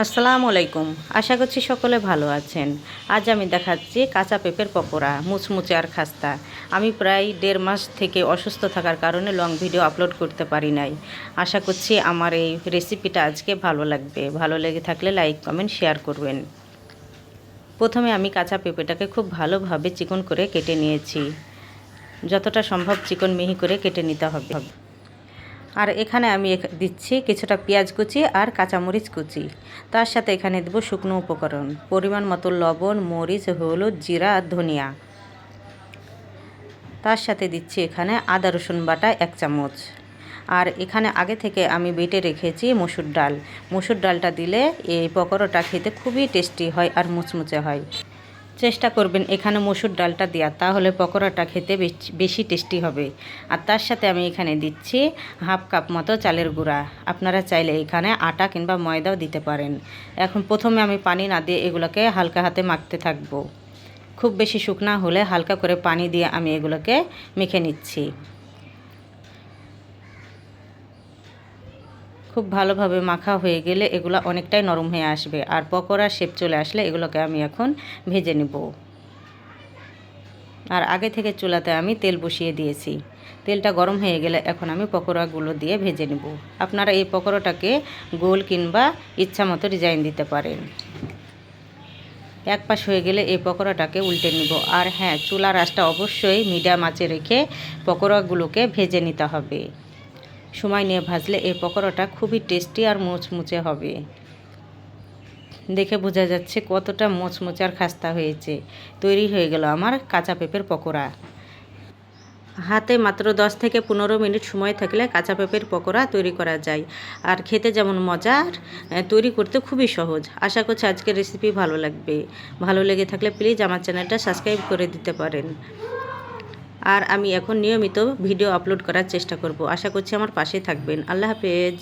আসসালামু আলাইকুম। আশা করছি সকলে ভালো আছেন। আজ আমি দেখাচ্ছি কাঁচা পেঁপের পকোড়া, মুচমুচে আর খাস্তা। আমি প্রায় দেড় মাস থেকে অসুস্থ থাকার কারণে লং ভিডিও আপলোড করতে পারি নাই। আশা করছি আমার এই রেসিপিটা আজকে ভালো লাগবে। ভালো লেগে থাকলে লাইক কমেন্ট শেয়ার করবেন। প্রথমে আমি কাঁচা পেঁপেটাকে খুব ভালোভাবে চিকন করে কেটে নিয়েছি। যতটা সম্ভব চিকন মিহি করে কেটে নিতে হবে। আর এখানে আমি দিচ্ছি কিছুটা পেঁয়াজ কুচি আর কাঁচামরিচ কুচি। তার সাথে এখানে দেবো শুকনো উপকরণ, পরিমাণ মতো লবণ, মরিচ, হলুদ, জিরা আর ধনিয়া। তার সাথে দিচ্ছি এখানে আদা, রসুন বাটা এক চামচ। আর এখানে আগে থেকে আমি বেটে রেখেছি মসুর ডাল। মসুর ডালটা দিলে এই পকোড়াটা খেতে খুবই টেস্টি হয় আর মুচমুচে হয়। চেষ্টা করবেন এখানে মসুর ডালটা দেওয়া তাহলে পকোড়াটা খেতে বেশ- টেস্টি হবে। আর তার সাথে আমি এখানে দিচ্ছি হাফ কাপ মতো চালের গুঁড়া। আপনারা চাইলে এখানে আটা কিংবা ময়দাও দিতে পারেন। এখন প্রথমে আমি পানি না দিয়ে এগুলোকে হালকা হাতে মাখতে থাকব। খুব বেশি শুকনা হলে হালকা করে পানি দিয়ে আমি এগুলোকে মেখে নিচ্ছি। খুব ভালোভাবে মাখা হয়ে গেলে এগুলো অনেকটাই নরম হয়ে আসবে। আর পকোড়া শেপ চলে আসলে এগুলোকে আমি এখন ভেজে নেব। আর আগে থেকে চুলাতে আমি তেল বসিয়ে দিয়েছি। তেলটা গরম হয়ে গেলে এখন আমি পকোড়াগুলো দিয়ে ভেজে নেব। আপনারা এই পকোড়াটাকে গোল কিংবা ইচ্ছা মতো ডিজাইন দিতে পারেন। এক পাশ হয়ে গেলে এই পকোড়াটাকে উল্টে নিব। আর হ্যাঁ চুলার আঁচটা অবশ্যই মিডিয়াম আঁচে রেখে পকোড়াগুলোকে ভেজে নিতে হবে। সময় নিয়ে ভাজলে এই পকোড়াটা খুবই টেস্টি আর মুচমুচে হবে। দেখে বোঝা যাচ্ছে কতটা মুচমুচে আর খাস্তা হয়েছে। তৈরি হয়ে গেল আমার কাঁচা পেঁপের পকোড়া। হাতে মাত্র দশ থেকে পনেরো মিনিট সময় থাকলে কাঁচা পেঁপের পকোড়া তৈরি করা যায়। আর খেতে যেমন মজার তৈরি করতে খুবই সহজ। আশা করছি আজকের রেসিপি ভালো লাগবে। ভালো লেগে থাকলে প্লিজ আমার চ্যানেলটা সাবস্ক্রাইব করে দিতে পারেন। আর আমি এখন নিয়মিত ভিডিও আপলোড করার চেষ্টা করব। আশা করছি আমার পাশে থাকবেন। আল্লাহ হাফেজ।